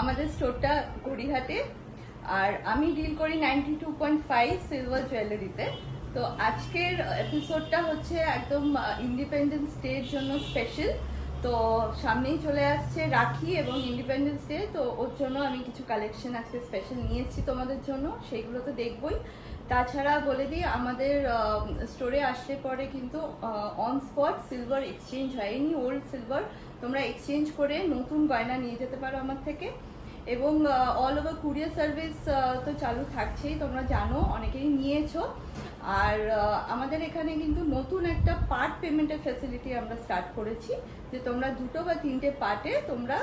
আমাদের স্টোরটা গড়িহাটে। আর আমি ডিল করি ninety two point five silver জুয়েলারিতে। তো আজকের এপিসোডটা হচ্ছে একদম ইন্ডিপেন্ডেন্স ডের জন্য স্পেশাল তো সামনেই চলে আসছে রাখি এবং ইন্ডিপেন্ডেন্স ডে তো ওর জন্য আমি কিছু কালেকশন আজকে স্পেশাল নিয়ে এসেছি তোমাদের জন্য, সেইগুলো তো দেখবই। তাছাড়া বলে দিই, আমাদের স্টোরে আসলে পরে কিন্তু অন স্পট সিলভার এক্সচেঞ্জ হয় এনি ওল্ড সিলভার তোমরা এক্সচেঞ্জ করে নতুন গয়না নিয়ে যেতে পারো আমার থেকে। এবং অল ওভার কুরিয়ার সার্ভিস তো চালু থাকছেই, তোমরা জানো, অনেকেই নিয়েছো। আর আমাদের এখানে কিন্তু নতুন একটা পার্ট পেমেন্টের ফ্যাসিলিটি আমরা স্টার্ট করেছি, যে তোমরা দুটো বা তিনটে পার্টে তোমরা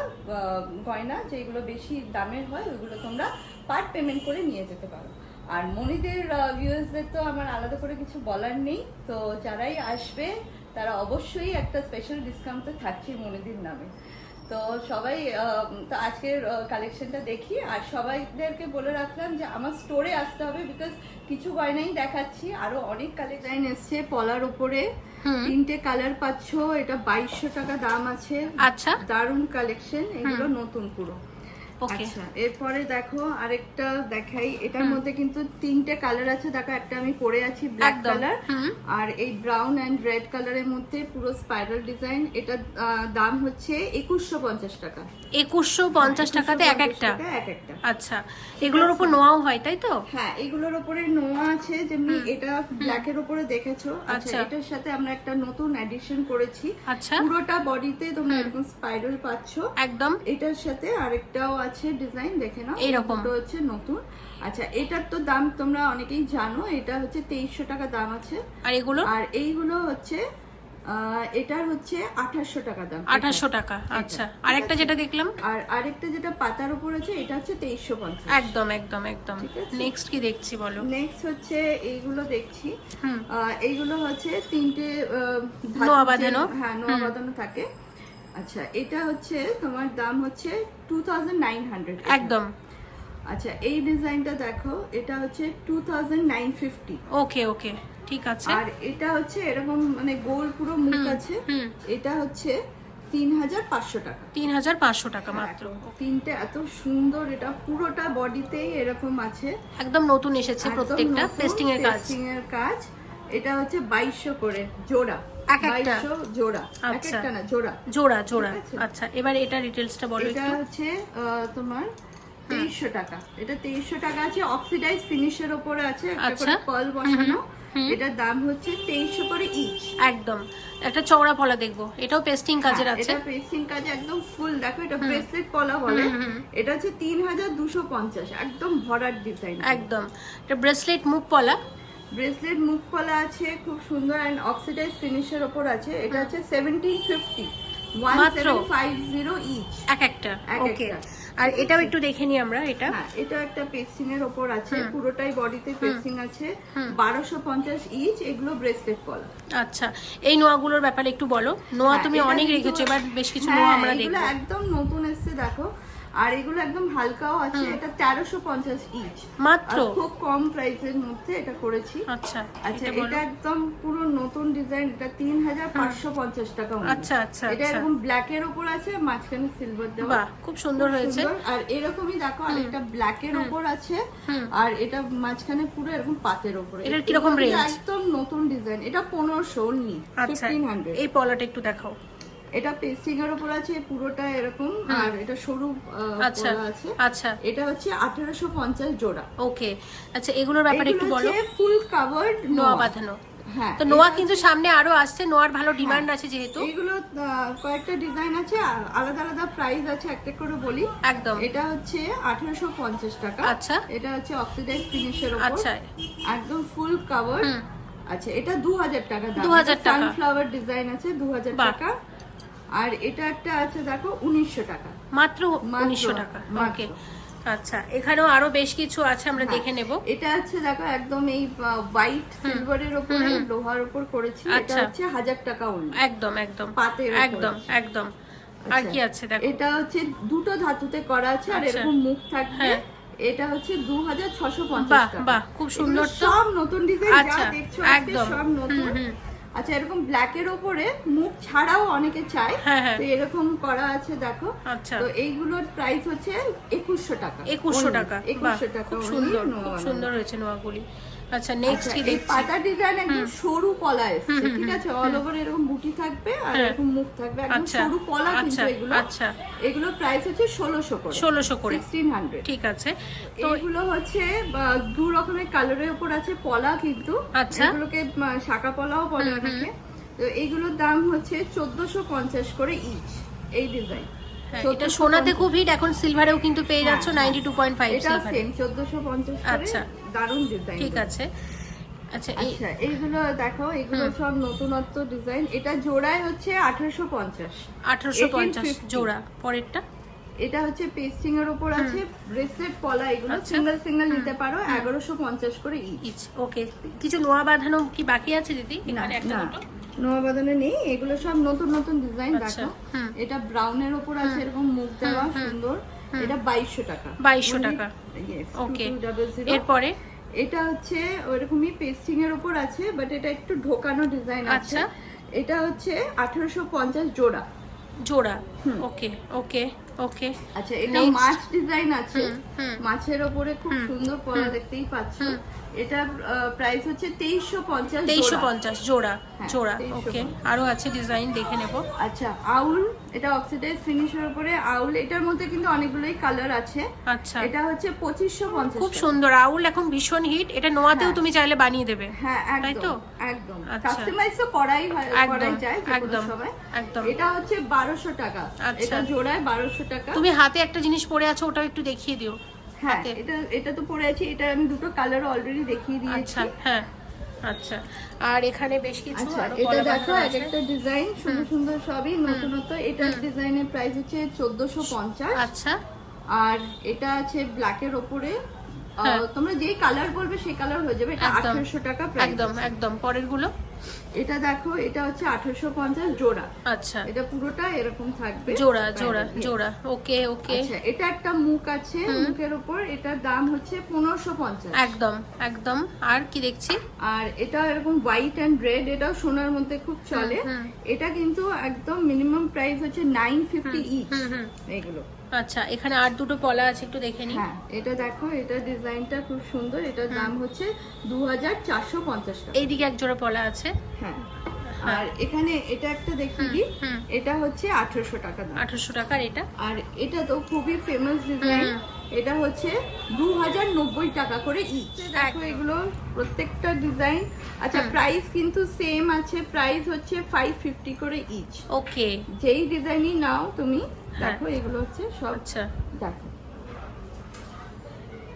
গয়না যেগুলো বেশি দামের হয়, ওইগুলো তোমরা পার্ট পেমেন্ট করে নিয়ে যেতে পারো। আর মনিদের ভিউয়ার্সদের তো আমার আলাদা করে কিছু বলার নেই। তো যারাই আসবে তারা অবশ্যই একটা স্পেশাল ডিসকাউন্ট তো থাকছেই মনিদির নামে। তো সবাই তো আজকের কালেকশনটা দেখি আর সবাইদেরকে বলে রাখলাম যে আমার স্টোরে আসতে হবে বিকজ কিছু গয়নাই দেখাচ্ছি। আরও অনেক কালেকশন এসছে পলার উপরে। তিনটে কালার পাচ্ছ এটা বাইশশো টাকা দাম আছে। আচ্ছা। দারুণ কালেকশন এগুলো নতুন পুরো। আচ্ছা এরপরে দেখো আরেকটা দেখাই। এটার মধ্যে কিন্তু তিনটে কালার আছে। দেখো একটা আমি পরে আছি ব্ল্যাক কালার আর এই ব্রাউন অ্যান্ড রেড কালারের মধ্যে পুরো স্পাইরাল ডিজাইন এটা দাম হচ্ছে একুশশো পঞ্চাশ টাকা। একুশশো পঞ্চাশ টাকাতে এক একটা? এক একটা। আচ্ছা এগুলোর উপর নোয়াও হয় তাই তো? হ্যাঁ এগুলোর উপরে নোয়া আছে যেমনি এটা ব্ল্যাকের উপরে দেখেছ। আচ্ছা আচ্ছা। এটার সাথে আমরা একটা নতুন এডিশন করেছি। আচ্ছা। পুরোটা বডিতে তোমরা এরকম স্পাইরাল পাচ্ছ। একদম। এটার সাথে আরেকটাও আছে ডিজাইন দেখে নাও। এইরকম। দুটো হচ্ছে নতুন। আচ্ছা এটার তো দাম তোমরা অনেকেই জানো এটা হচ্ছে তেইশশো টাকা দাম আছে। আর এগুলো? আর এইগুলো হচ্ছে এটার হচ্ছে আঠাশশো টাকা দাম। আঠাশশো টাকা আচ্ছা। আরেকটা যেটা দেখলাম? আর আরেকটা যেটা পাতার উপর আছে এটা হচ্ছে তেইশশো পঞ্চাশ। একদম একদম একদম। নেক্সট কি দেখছি বলো? নেক্সট হচ্ছে এইগুলো দেখছি। এইগুলো হচ্ছে তিনটে আহ, ধাতুর নোয়া বাঁধানো? হ্যাঁ নোয়া বাঁধানো থাকে। আচ্ছা এটা হচ্ছে তোমার দাম হচ্ছে টু একদম। আচ্ছা এই ডিজাইনটা দেখো এটা হচ্ছে টু ওকে ওকে ঠিক আছে। আর এটা হচ্ছে এরকম মানে গোল পুরো মুখ আছে এটা হচ্ছে তিন হাজার পাঁচশো টাকা। তিন হাজার পাঁচশো টাকা মাত্র। তিনটে এত সুন্দর এটা পুরোটা বডিতেই এরকম আছে। একদম নতুন এসেছে প্রত্যেকটা পেস্টিং এর কাজ। pasting এর কাজ। এটা হচ্ছে বাইশশো করে জোড়া। এক একটা? জোড়া এক আচ্ছা। একটা না জোড়া। জোড়া জোড়া। আচ্ছা এবার এটা ডিটেলসটা বলো এটা হচ্ছে তোমার তেইশশো টাকা। এটা তেইশশো টাকা আছে অক্সিডাইজ ফিনিশের ওপরে আছে একটা আচ্ছা। পার্ল বসানো। এটার দাম হচ্ছে তেইশশো করে ইচ একদম। একটা চওড়া পলা দেখব। এটাও পেস্টিং কাজের আছে। এটা পেস্টিং কাজে একদম ফুল দেখো এটা ব্রেসলেট পলা বলে। এটা হচ্ছে তিন হাজার দুশো পঞ্চাশ। একদম ভরার ডিজাইন একদম। এটা ব্রেসলেট মুখ পলা। ব্রেসলেট মুখ পলা আছে খুব সুন্দর অ্যান্ড অক্সিডাইজ ফিনিশের ওপর আছে। এটা হচ্ছে সেভেন্টিন ফিফটি। আর এটাও একটু দেখে নিই আমরা এটা? হ্যাঁ এটা একটা পেস্টিং এর ওপর আছে। পুরোটাই বডিতে পেস্টিং আছে। বারোশো পঞ্চাশ ইচ এগুলো ব্রেসলেট আচ্ছা এই নোয়াগুলোর ব্যাপারে একটু বলো। নোয়া হ্যাঁ, তুমি অনেক রেখেছো এবার বেশ কিছু হ্যাঁ, নোয়া আমরা দেখব। একদম নতুন এসছে দেখো। আর এগুলো একদম হালকাও আছে এটা তেরোশো পঞ্চাশ ইচ মাত্র? খুব কম প্রাইসের মধ্যে এটা করেছি। আচ্ছা আচ্ছা এটা একদম পুরো নতুন ডিজাইন এটা তিন হাজার পাঁচশো পঞ্চাশ টাকা আচ্ছা আচ্ছা এটা আচ্ছা। এরকম ব্ল্যাক এর উপর আছে মাঝখানে সিলভার দেওয়া। খুব সুন্দর হয়েছে। আর এরকমই দেখো আরেকটা ব্ল্যাক এর উপর আছে আর এটা মাঝখানে পুরো এরকম পাতের উপরে এটার কীরকম range? একদম নতুন ডিজাইন। এটা পনেরোশো নি আচ্ছা ফিফটিন হান্ড্রেড এই পলাটা একটু দেখাও। এটা পেস্টিং এর উপর আছে পুরোটা এরকম আর এটা সরু আচ্ছা আছে। আচ্ছা। এটা হচ্ছে আঠারোশো পঞ্চাশ জোড়া। ওকে আচ্ছা এগুলোর ব্যাপারে একটু বলো। ফুল কাভার্ড নোয়া বাঁধানো। হ্যাঁ তো নোয়া কিন্তু সামনে আরও আসছে নোয়ার ভালো ডিমান্ড আছে যেহেতু। এইগুলো আহ, কয়েকটা ডিজাইন আছে আলাদা আলাদা প্রাইস আছে একটা করে বলি। একদম। এটা হচ্ছে আঠারোশো পঞ্চাশ টাকা। আচ্ছা। এটা হচ্ছে অক্সিডাইজ ফিনিশের উপর। আচ্ছা। একদম ফুল কাভার আচ্ছা এটা দু হাজার টাকা দাম। 2000 টাকা। সানফ্লাওয়ার ডিজাইন আছে দু হাজার বাহ। টাকা। আর এটা একটা আছে দেখো উনিশশো টাকা। মাত্র উনিশশো টাকা। ওকে আচ্ছা এখানেও আরও বেশ কিছু আছে আমরা হ্যাঁ। দেখে নেব। এটা আছে দেখো একদম এই হোয়াইট সিলভারের উপরে লোহার উপর করেছি। এটা আচ্ছা। হচ্ছে হাজার টাকা অনলি একদম একদম। পাতের একদম একদম। আর কি আছে দেখো? এটা হচ্ছে দুটো ধাতুতে করা আছে আর আচ্ছা। এরকম মুখ থাকবে। হ্যাঁ। এটা হচ্ছে দু হাজার ছশো পঞ্চাশ বাহ টাকা। বাহ খুব সুন্দর তো। সব নতুন ডিজাইন যা আচ্ছা দেখছ একদম। সব নতুন। আচ্ছা এরকম ব্ল্যাক এর উপরে মুখ ছাড়াও অনেকে চায়। হ্যাঁ, হ্যাঁ। তো এরকম করা আছে দেখো। আচ্ছা। তো এইগুলোর প্রাইস হচ্ছে একুশশো টাকা। একুশশো টাকা। একুশশো টাকা খুব সুন্দর খুব সুন্দর হয়েছে নোয়াগুলি। আচ্ছা নেক্সট আচ্ছা, কি দেখছি? পাতা ডিজাইন একদম সরু পলা এসছে ঠিক আছে? অল ওভার এরকম বুটি থাকবে আর হ্যাঁ। এরকম মুখ থাকবে। একদম আচ্ছা, সরু পলা কিন্তু আচ্ছা, এগুলো। আচ্ছা। এগুলো প্রাইস হচ্ছে ষোলোশো করে। ষোলোশো করে। সিক্সটিন হান্ড্রেড ঠিক আছে। তো এগুলো হচ্ছে দু রকমের কালারের উপর আছে পলা কিন্তু। আচ্ছা। এগুলোকে শাখা পলাও বলে অনেকে। তো এইগুলোর দাম হচ্ছে চোদ্দশো পঞ্চাশ করে ইচ এই ডিজাইন হ্যাঁ, এটা সোনাতে খুব হিট এখন সিলভারেও কিন্তু পেয়ে যাচ্ছ হ্যাঁ, নাইনটি টু পয়েন্ট ফাইভ এটা সেম চোদ্দশো পঞ্চাশ করে আচ্ছা। দারুণ ডিজাইন ঠিক আছে। আচ্ছা আচ্ছা এইগুলো দেখো এগুলো সব নতুনত্ব ডিজাইন এটা জোড়ায় হচ্ছে আঠারোশো পঞ্চাশ। আঠারোশো পঞ্চাশ 1850 জোড়া পরেরটা? এটা হচ্ছে পেস্টিং এর উপর আছে ব্রেসলেট পলা এগুলো আচ্ছা। সিঙ্গেল সিঙ্গেল নিতে পারো এগারোশো পঞ্চাশ করে ইচ ওকে কিছু নোয়া বাঁধানো কি বাকি আছে দিদি? না এখানে একটা দুটো? নোয়া বাদনে নেই এগুলো সব নতুন নতুন ডিজাইন আচ্ছা, দেখো। হুম। এটা ব্রাউনের উপর আছে এরকম মুখ দেওয়া সুন্দর। এটা বাইশশো টাকা। 2200 টাকা। ওকে এরপরে? এটা হচ্ছে ওইরকমই পেস্টিং এর উপর আছে বাট এটা একটু ঢোকানো ডিজাইন আছে। আচ্ছা। এটা হচ্ছে আঠারোশো পঞ্চাশ জোড়া। জোড়া। ওকে ওকে ওকে আচ্ছা এটা মাছ ডিজাইন আছে। মাছের ওপরে খুব সুন্দর পলা দেখতেই পাচ্ছ। এটা প্রাইস হচ্ছে তেইশশো পঞ্চাশ তেইশশো পঞ্চাশ জোড়া হ্যাঁ, জোড়া ওকে আরও আছে ডিজাইন দেখে নেব। আচ্ছা আউল এটা অক্সিডাইজ ফিনিশের উপরে আউল এটার মধ্যে কিন্তু অনেকগুলোই কালার আছে। আচ্ছা। এটা হচ্ছে পঁচিশশো পঞ্চাশ খুব সুন্দর আউল এখন ভীষণ হিট এটা নোয়াতেও হ্যাঁ। তুমি চাইলে বানিয়ে দেবে। হ্যাঁ তাই তো? একদম। একদম আচ্ছা। কাস্টমাইজ তো করাই হয় করাই যায় একদম, একদম। এটা হচ্ছে বারোশো টাকা। আচ্ছা। এটা জোড়ায় বারোশো টাকা। তুমি হাতে একটা জিনিস পরে আছো ওটাও একটু দেখিয়ে দিও। হ্যাঁ এটা এটা তো পরে আছে এটা আমি দুটো কালার অলরেডি দেখিয়ে দিয়েছি। আচ্ছা হ্যাঁ আচ্ছা। আর এখানে বেশ কিছু আচ্ছা এটা দেখো এক। একটা ডিজাইন সুন্দর সুন্দর সবই নতুনত্ব। এটার ডিজাইনের প্রাইস হচ্ছে চোদ্দশো পঞ্চাশ। আচ্ছা। আর এটা আছে ব্ল্যাকের ওপরে। তোমরা যেই কালার বলবে সেই কালার হয়ে যাবে। এটা একদম। আঠারোশো টাকা প্রাইস একদম একদম। পরেরগুলো এটা দেখো এটা হচ্ছে আঠারোশো পঞ্চাশ জোড়া। আচ্ছা। এটা পুরোটা এরকম থাকবে। জোড়া জোড়া জোড়া। ওকে ওকে। আচ্ছা এটা একটা মুখ আছে মুখের উপর। এটার দাম হচ্ছে পনেরোশো পঞ্চাশ। একদম একদম। আর কি দেখছি? আর এটা এরকম হোয়াইট অ্যান্ড রেড এটাও সোনার মধ্যে খুব চলে। এটা কিন্তু একদম মিনিমাম প্রাইস হচ্ছে নাইন ফিফটি ইচ হুম হুম। এগুলো। আচ্ছা এখানে আর দুটো পলা আছে একটু দেখে নি হ্যাঁ এটা দেখো এটা ডিজাইনটা খুব সুন্দর এটার দাম হচ্ছে দু হাজার চারশো পঞ্চাশ টাকা। এইদিকে এক জোড়া পলা আছে। হ্যাঁ আর এখানে এটা একটা দেখিয়ে দিই এটা হচ্ছে আঠারোশো টাকা আঠারোশো টাকার এটা। আর এটা তো খুবই ফেমাস ডিজাইন এটা হচ্ছে দু হাজার নব্বই টাকা করে ইচ দেখো এগুলো প্রত্যেকটা ডিজাইন আচ্ছা প্রাইস কিন্তু সেম আছে প্রাইস হচ্ছে ফাইভ ফিফটি করে ইচ ওকে যেই ডিজাইনই নাও তুমি হ্যাঁ। দেখো এগুলো হচ্ছে সব। আচ্ছা। দেখো।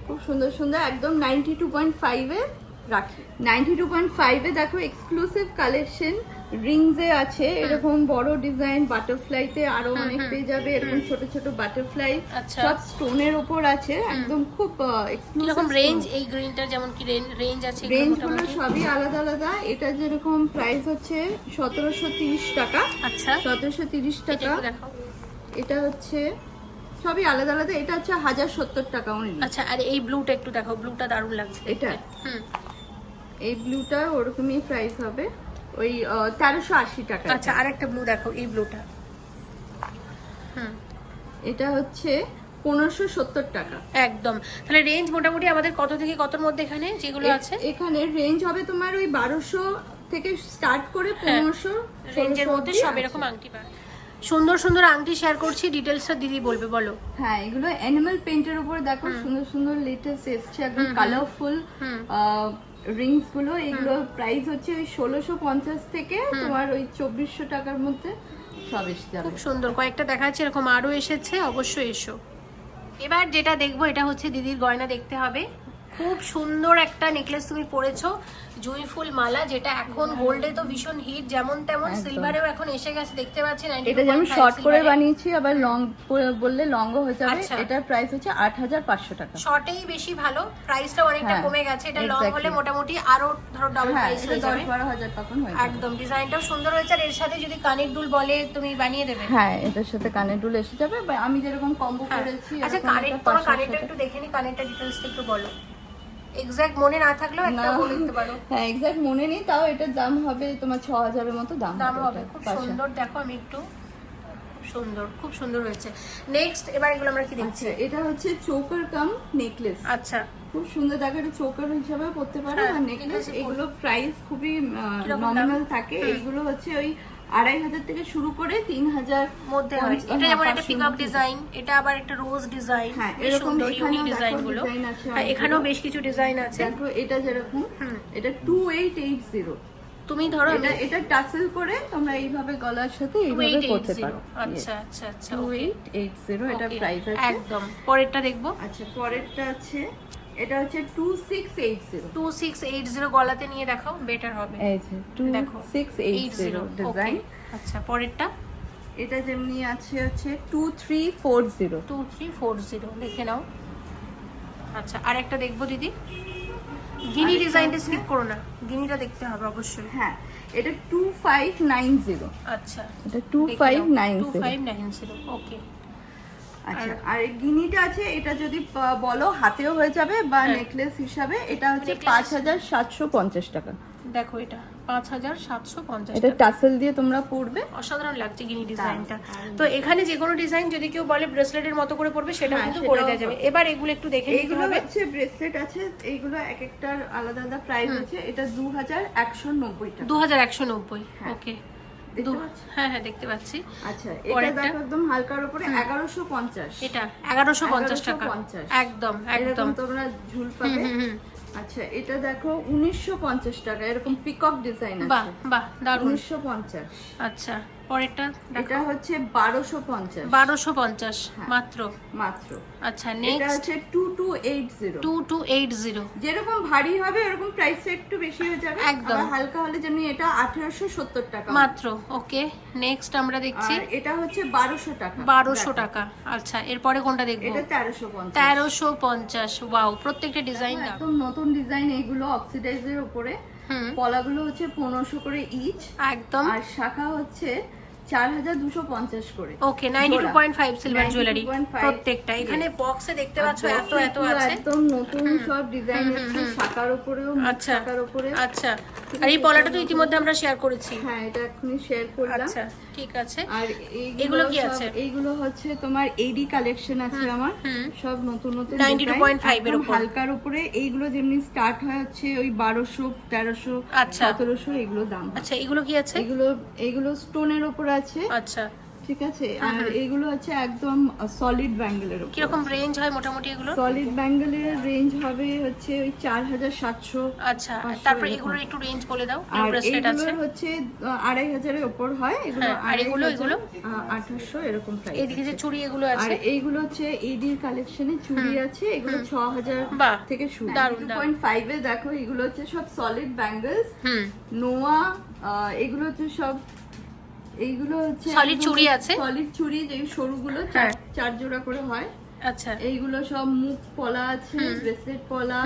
খুব সুন্দর সুন্দর একদম নাইনটি টু পয়েন্ট ফাইভে রাখি। নাইনটি টু পয়েন্ট ফাইভে দেখো এক্সক্লুসিভ কালেকশন রিংসে আছে এরকম বড় ডিজাইন বাটারফ্লাইতে আরও অনেক পেয়ে যাবে এরকম ছোট ছোট বাটারফ্লাই আচ্ছা। সব স্টোনের ওপর আছে একদম খুব এক্সক্লুসিভ রেঞ্জ এই গ্রিনটার যেমন কি রেঞ্জ আছে রেঞ্জগুলো সবই আলাদা আলাদা। এটা যেরকম প্রাইস হচ্ছে সতেরোশো তিরিশ টাকা। আচ্ছা। সতেরোশো তিরিশ এটা টাকা। দেখাও। এটা হচ্ছে সবই আলাদা আলাদা। এটা হচ্ছে হাজার সত্তর টাকা অনলি আচ্ছা আর এই ব্লুটা একটু দেখাও। ব্লুটা দারুণ লাগছে এটা। হুম। এই ব্লুটা ওরকমই প্রাইস হবে। ওই তেরোশো আশি টাকা আচ্ছা আর একটা ব্লু দেখো এই ব্লুটা হুম। এটা হচ্ছে পনেরোশো সত্তর টাকা। একদম। তাহলে রেঞ্জ মোটামুটি আমাদের কত থেকে কতর মধ্যে এখানে যেগুলো আছে? এখানে রেঞ্জ হবে তোমার ওই বারোশো থেকে স্টার্ট করে পনেরোশো রেঞ্জের মধ্যে সব এরকম আংটি পায় সুন্দর সুন্দর আংটি শেয়ার করছি ডিটেলসটা দিদি বলবে বলো। হ্যাঁ এগুলো অ্যানিমাল পেন্টের উপর দেখো সুন্দর সুন্দর লেটেস্ট এসছে একদম কালারফুল। রিংসগুলো এগুলো প্রাইস হচ্ছে ওই ষোলোশো পঞ্চাশ থেকে তোমার ওই চব্বিশশো টাকার মধ্যে সব এসে যাবে। খুব সুন্দর। কয়েকটা দেখা যাচ্ছে এরকম আরও এসেছে অবশ্যই এসো। এবার যেটা দেখব এটা হচ্ছে দিদির গয়না দেখতে হবে। খুব সুন্দর একটা নেকলেস তুমি পরেছো। জুঁই ফুল মালা যেটা এখন গোল্ডে তো ভীষণ হিট যেমন তেমন সিলভারেও এখন এসে গেছে দেখতে পাচ্ছি এটা যেমন শর্ট করে বানিয়েছি আবার লং বললে লংও হয়ে যাবে আচ্ছা। এটার প্রাইস হচ্ছে আট হাজার পাঁচশো টাকা। শর্টেই বেশি ভালো প্রাইসটা অনেকটা হ্যাঁ, কমে গেছে এটা লং. হলে মোটামুটি আরও ধরো ডাবল হ্যাঁ প্রাইস হয়ে যাবে। বারো হাজার তখন হয়ে একদম ডিজাইনটাও সুন্দর হয়েছে আর এর সাথে যদি কানের দুল বলে তুমি বানিয়ে দেবে। হ্যাঁ এটার সাথে কানের দুল এসে যাবে আমি যেরকম কম্বো হ্যাঁ। করেছি আচ্ছা কানের তোমার কানেরটা একটু দেখে নি কানেরটা ডিটেলসটা একটু বলো। এক্স্যাক্ট মনে না থাকলেও একটা বলে দিতে পারো। হ্যাঁ এক্সাক্ট মনে নেই তাও এটার দাম হবে তোমার ছ হাজারের মতো দাম দাম হবে খুব সুন্দর দেখো আমি একটু সুন্দর খুব সুন্দর হয়েছে। নেক্সট এবার এগুলো আমরা কি দেখছি? আচ্ছা এটা হচ্ছে চোকার কাম নেকলেস আচ্ছা। খুব সুন্দর দেখো এটা চোকার হিসাবে পড়তে পারো হ্যাঁ, আর নেকলেস এগুলো প্রাইস খুবই? নমিনাল থাকে। এইগুলো হচ্ছে ওই আড়াই হাজার থেকে শুরু করে তিন হাজার মধ্যে হয়। এটা যেমন একটা মধ্যে। ডিজাইন এটা আবার একটা রোজ ডিজাইন হ্যাঁ, এরকম ইউনিক ডিজাইনগুলো। হ্যাঁ, এখানেও বেশ কিছু ডিজাইন আছে। দেখো এটা যেরকম এটা টু এইট এইট জিরো তুমি ধরো এটা এটা টাসেল করে তোমরা এইভাবে গলার সাথে এইভাবে করতে পারো। আচ্ছা আচ্ছা আচ্ছা two okay, eight eight zero এটা okay, প্রাইস আছে। একদম। পরেরটা দেখব। আচ্ছা পরেরটা আছে। এটা হচ্ছে two six eight zero two six eight zero গলাতে নিয়ে দেখাও বেটার হবে। এই যে টু দেখো six eight eight zero zero design আচ্ছা পরেরটা? এটা যেমনি আছে হচ্ছে two three four zero two three four zero দেখে নাও। আচ্ছা আর একটা দেখব দিদি। গিনি ডিজাইনটা স্কিপ করো না গিনিটা দেখতে হবে অবশ্যই। হ্যাঁ এটা টু ফাইভ নাইন জিরো আচ্ছা। এটা two five nine two zero five nine zero okay আচ্ছা। আর গিনিটা আছে এটা যদি বলো হাতেও হয়ে যাবে বা হ্যাঁ। নেকলেস হিসাবে এটা হচ্ছে পাঁচ হাজার সাতশো পঞ্চাশ টাকা। দেখো এটা পাঁচ হাজার সাতশো পঞ্চাশ এটা টাসেল দিয়ে তোমরা পড়বে অসাধারণ লাগছে গিনি ডিজাইনটা। তো এখানে যে কোনো ডিজাইন যদি কেউ বলে ব্রেসলেটের মতো করে পড়বে সেটা হ্যাঁ, কিন্তু করে দেওয়া যাবে। এবার এগুলো একটু দেখে এইগুলো হচ্ছে ব্রেসলেট আছে এইগুলো এক একটার আলাদা আলাদা প্রাইস আছে এটা দু হাজার একশো নব্বই টাকা। দু হাজার একশো নব্বই হ্যাঁ। ওকে পাচ্ছ? হ্যাঁ হ্যাঁ দেখতে পাচ্ছি। আচ্ছা এটা দেখো একদম হালকার উপরে এগারোশো পঞ্চাশ। এটা এগারোশো পঞ্চাশ টাকা। 1150 একদম একদম। তোমরা ঝুল পাবে। আচ্ছা এটা দেখো উনিশশো পঞ্চাশ টাকা। এরকম পিকক ডিজাইন বাহ আছে। বাহ দারুণ। উনিশশো পঞ্চাশ। আচ্ছা। পরেরটা এটা হচ্ছে বারোশো পঞ্চাশ। বারোশো পঞ্চাশ হ্যাঁ। মাত্র। মাত্র। আচ্ছা এটা নেক্সট হচ্ছে two two eight zero. Two two eight zero. যেরকম ভারী হবে এরকম প্রাইসটা একটু বেশি হয়ে যাবে। একদম। হালকা হলে যেমনি এটা আঠারোশো সত্তর টাকা মাত্র ওকে। নেক্সট আমরা দেখছি। আর এটা হচ্ছে বারোশো টাকা। বারোশো দেখো, টাকা আচ্ছা এরপরে কোনটা দেখব? এটা তেরোশো পঞ্চাশ। তেরোশো পঞ্চাশ ওয়াও প্রত্যেকটা ডিজাইন দাম একদম নতুন ডিজাইন এইগুলো অক্সিডাইজের উপরে। পলাগুলো হচ্ছে পনেরোশো করে ইচ একদম। আর শাখা হচ্ছে চার হাজার দুশো পঞ্চাশ করে। Okay ninety two point five silver jewellery প্রত্যেকটা এখানে বক্সে দেখতে পাচ্ছ এত এত আছে। একদম নতুন সব ডিজাইন এসেছে শাখার উপরেও আচ্ছা শাখার উপরে। আচ্ছা। আর এই পলাটা তো ইতিমধ্যে আমরা শেয়ার করেছি। হ্যাঁ এটা এখনই শেয়ার করলাম। আচ্ছা। ঠিক আছে। আর এগুলো কি আছে? এইগুলো হচ্ছে তোমার এডি কালেকশন আছে আমার। সব নতুন নতুন 92.5 এর উপর। হালকার উপরে। এইগুলো যেমনি স্টার্ট হয় হচ্ছে ওই বারোশো তেরোশো আচ্ছা। সতেরোশো এগুলো দাম আচ্ছা এগুলো কি আছে? এগুলো এগুলো স্টোনের উপর আছে। আচ্ছা। ঠিক আছে? আর এগুলো হচ্ছে একদম সলিড ব্যাঙ্গেলের উপর। কীরকম রেঞ্জ হয় মোটামুটি এগুলো? সলিড ব্যাঙ্গেলের রেঞ্জ হবে হচ্ছে ওই চার হাজার সাতশো আচ্ছা পাঁচশো তারপরে। এগুলোর একটু রেঞ্জ বলে দাও আর এইগুলো হচ্ছে আহ, আড়াই হাজারের ওপর হয়। এগুলো হ্যাঁ, আর এগুলো, এগুলো? আঠাশশো এরকম প্রাইস এদিকে যে চুড়ি এগুলো আর আছে? এইগুলো হচ্ছে এডির কালেকশনে চুড়ি আছে এগুলো ছ হাজার বাহ, থেকে শুরু। দারুণ, টু পয়েন্ট ফাইভে দেখো এগুলো হচ্ছে সব সলিড ব্যাঙ্গেলস হুম। নোয়া এগুলো হচ্ছে সব এইগুলো হচ্ছে সলিড চুড়ি আছে? সলিড চুড়ি যে সরুগুলো চার- হ্যাঁ। চার জোড়া করে হয়। আচ্ছা। এইগুলো সব মুখ পলা আছে ব্রেসলেট পলা।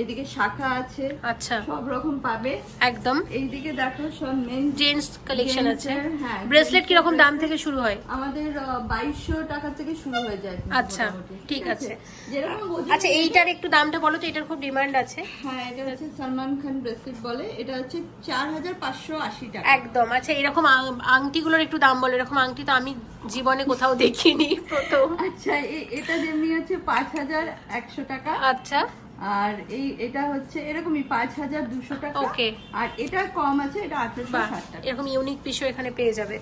এইদিকে শাখা আছে আচ্ছা। সব রকম পাবে। একদম। এইদিকে দেখো সব মেন জেন্টস কালেকশন আছে। হ্যাঁ, ব্রেসলেট এর কীরকম দাম থেকে শুরু হয়? আমাদের বাইশশো টাকা থেকে শুরু হয়ে যায় আচ্ছা, ঠিক আছে। যেরকম আচ্ছা এইটার একটু দামটা বলো তো এটার খুব ডিমান্ড আছে। হ্যাঁ এটা হচ্ছে সালমান খান ব্রেসলেট বলে। এটা হচ্ছে চার হাজার পাঁচশো আশি টাকা। একদম। আচ্ছা এরকম আংটিগুলোর একটু দাম বলো। এরকম আংটি তো আমি জীবনে কোথাও দেখিনি প্রথম। আচ্ছা এটা যেমনি হচ্ছে পাঁচ হাজার একশো টাকা। আচ্ছা। আর এই এটা হচ্ছে এরকমই পাঁচ হাজার দুশো টাকা. আর এটা কম আছে এটা আঠারোশো ষাট টাকা। এরকম ইউনিক পিসও এখানে পেয়ে যাবে।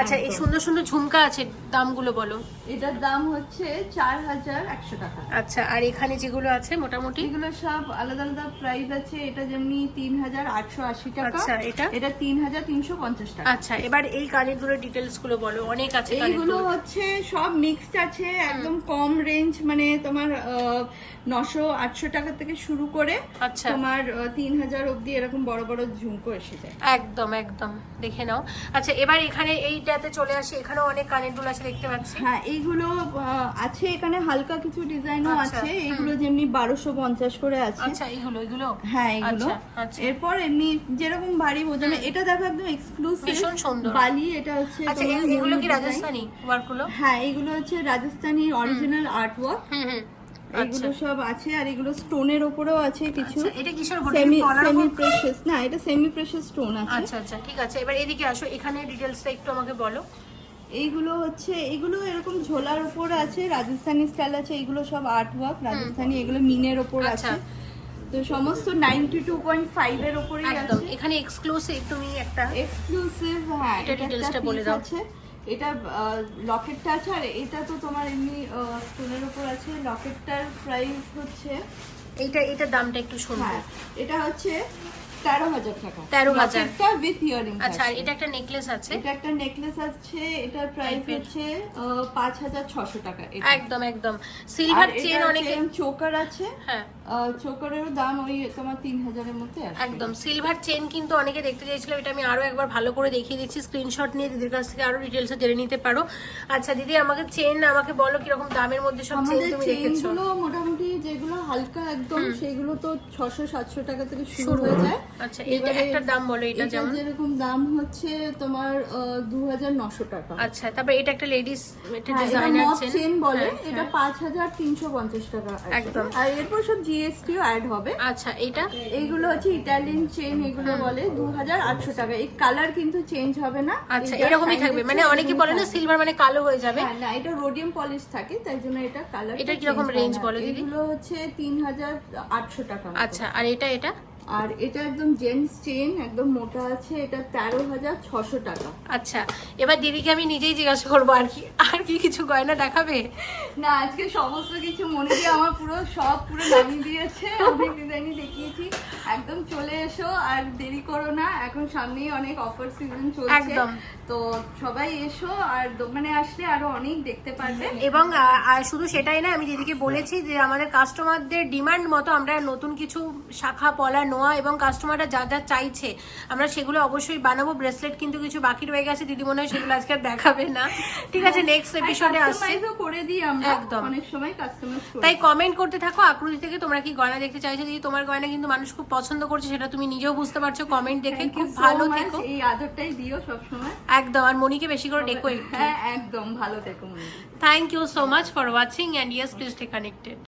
আচ্ছা এই সুন্দর সুন্দর ঝুমকা আছে দামগুলো বলো। এটার দাম হচ্ছে চার হাজার একশো টাকা। আচ্ছা আর এখানে যেগুলো আছে মোটামুটি? এগুলো সব আলাদা আলাদা প্রাইস আছে এটা যেমনি তিন হাজার আটশো আশি টাকা আচ্ছা, এটা? এটা তিন হাজার তিনশো পঞ্চাশ টাকা। আচ্ছা এবার এই কানেরগুলোর ডিটেলসগুলো বলো অনেক আছে এইগুলো হচ্ছে সব মিক্সড আছে একদম কম রেঞ্জ মানে তোমার নশো আটশো টাকা থেকে শুরু করে আচ্ছা। তোমার তিন হাজার অব্দি এরকম বড় বড় ঝুমকো এসে যায়। একদম একদম দেখে নাও। আচ্ছা এবার এখানে এইটাতে চলে আসি এখানেও অনেক কানের দুল আছে দেখতে পাচ্ছি। হ্যাঁ এইগুলো আছে এখানে হালকা কিছু ডিজাইনও আচ্ছা, আছে এইগুলো যেমনি বারোশো পঞ্চাশ করে আছে। আচ্ছা এইগুলো এগুলো হ্যাঁ এগুলো আচ্ছা, আচ্ছা। এরপর এমনি যেরকম ভারী ওজনে এটা দেখো একদম এক্সক্লুসিভ ভীষণ সুন্দর। বালি এটা হচ্ছে আচ্ছা এগুলো কি রাজস্থানি ওয়ার্কগুলো হ্যাঁ এগুলো হচ্ছে রাজস্থানি অরিজিনাল আর্ট ওয়ার্ক হুম হুম। এগুলো সব আছে আর এগুলো স্টোনের ওপরেও আছে কিছু। আচ্ছা এটা কিসের উপর সেমি সেমি উপর? প্রেশাস না এটা সেমি প্রেশাস স্টোন আছে। আচ্ছা আচ্ছা ঠিক আছে। এবার এদিকে আসো এখানে ডিটেলসটা একটু আমাকে বলো। এইগুলো হচ্ছে এগুলো এরকম ঝোলার উপর আছে রাজস্থানি স্টাইল আছে এগুলো সব আর্ট ওয়ার্ক রাজস্থানি এগুলো মিনের ওপর আচ্ছা। আছে। তো সমস্ত নাইনটি টু পয়েন্ট ফাইভ এর ওপরেই একদম। আছে। এখানে এক্সক্লুসিভ তুমি একটা এক্সক্লুসিভ হ্যাঁ এটা এটা details একটা টা বলে দাও। এটা লকেটটা আছে আর এটা তো তোমার এমনি স্টোনের উপর আছে। লকেটটার প্রাইস হচ্ছে এইটা এটার দামটা একটু শুনব। হ্যাঁ এটা হচ্ছে তেরো হাজার টাকা। 13,000 লকেটটা উইথ ইয়ারিং আচ্ছা এটা একটা নেকলেস আছে? এটা একটা নেকলেস আছে এটার প্রাইস হচ্ছে পাঁচ হাজার ছশো টাকা একদম একদম। সিলভার চেন অনেকে চোকার আছে। হ্যাঁ। চোকারেরও দাম ওই তোমার তিন হাজারের মধ্যে একদম সিলভার চেন কিন্তু অনেকে দেখতে চাইছিল এটা আমি আরও একবার ভালো করে দেখিয়ে দিচ্ছি স্ক্রিনশট নিয়ে দিদির কাছ থেকে আরও ডিটেলস জেনে নিতে পারো। আচ্ছা দিদি আমাকে চেন আমাকে বলো কীরকম দামের মধ্যে সব চেন তুমি রেখেছো। মোটামুটি যেগুলো হালকা একদম সেগুলো তো ছশো সাতশো টাকা থেকে শুরু। হয়ে যায়। আচ্ছা এটা একটার দাম বলো এটা এটা যেমন? যেরকম দাম হচ্ছে তোমার দু হাজার নশো টাকা। আচ্ছা তারপর এটা একটা লেডিস এটা হ্যাঁ, ডিজাইনার চেন চেন বলে হ্যাঁ, এটা পাঁচ হাজার তিনশো পঞ্চাশ টাকা একদম। আর এরপর সব জিএসটিও অ্যাড হবে। আচ্ছা এটা? এইগুলো হচ্ছে ইটালিয়ান চেন এগুলো বলে দু হাজার আটশো টাকা। এই কালার কিন্তু চেঞ্জ হবে না। আচ্ছা এরকমই থাকবে। মানে অনেকে বলে না সিলভার মানে কালো হয়ে যাবে। হ্যাঁ, না এটা রোডিয়াম পলিশ থাকে তাই জন্য এটা কালার এটার কীরকম range বলো দিদি? এগুলো হচ্ছে তিন হাজার আটশো টাকা আচ্ছা আর এটা এটা? আর এটা একদম জেন্টস চেন একদম মোটা আছে এটা তেরো হাজার ছশো টাকা। আচ্ছা এবার দিদিকে আমি নিজেই জিজ্ঞাসা করব আর কি আর কি কিছু গয়না দেখাবে? না আজকে সমস্ত কিছু মনে দিয়ে আমার পুরো সব পুরো নামিয়ে দিয়েছে আমি ডিজাইনই দেখিয়েছি। একদম চলে এসো আর দেরি করো না এখন সামনেই অনেক অফার সিজন চলছে। একদম। তো সবাই এসো আর দোকানে আসলে আরও অনেক দেখতে পারবে। এবং শুধু সেটাই না আমি দিদিকে বলেছি যে আমাদের কাস্টমারদের ডিমান্ড মতো আমরা নতুন কিছু শাখা পলা নোয়া এবং কাস্টমাররা যা যা চাইছে আমরা সেগুলো অবশ্যই বানাবো। ব্রেসলেট কিন্তু কিছু বাকি রয়ে গেছে দিদি মনে হয় সেগুলো আজকে দেখাবে না। ঠিক আছে নেক্সট এপিসোডে আসছে। করে দিই আমরা। একদম। অনেক সময় কাস্টমাইজ করে তাই কমেন্ট করতে থাকো আকৃতি থেকে তোমরা কি গয়না দেখতে চাইছো? দিদি তোমার গয়না কিন্তু মানুষ খুব পছন্দ করছ সেটা তুমি নিজেও বুঝতে পারছ কমেন্ট দেখে খুব ভালো থেকো। এই আদরটাই দিও সবসময়। একদম আর মনিকে বেশি করে ডেকো হ্যাঁ একদম ভালো থেকো মনি thank you so much for watching and yes please stay connected